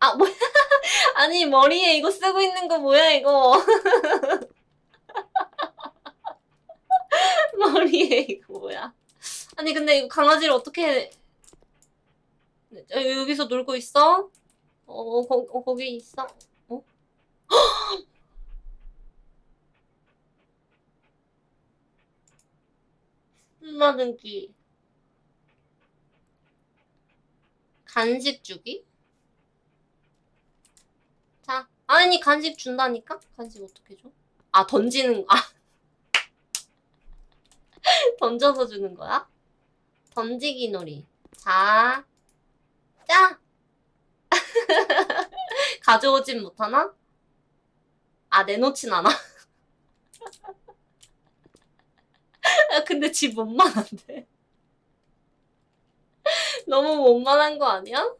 아, 뭐야? 아니, 머리에 이거 쓰고 있는 거 뭐야, 이거? 머리에 이거 뭐야? 아니, 근데 이거 강아지를 어떻게, 어, 여기서 놀고 있어? 어, 거, 어, 거기 있어? 어? 숨마등기. 간식 주기? 자, 아니, 간식 준다니까? 간식 어떻게 줘? 아, 던지는, 아. 던져서 주는 거야? 던지기 놀이. 자, 짜! 가져오진 못하나? 아, 내놓진 않아? 야, 근데 집 원만한데? 너무 원만한 거 아니야?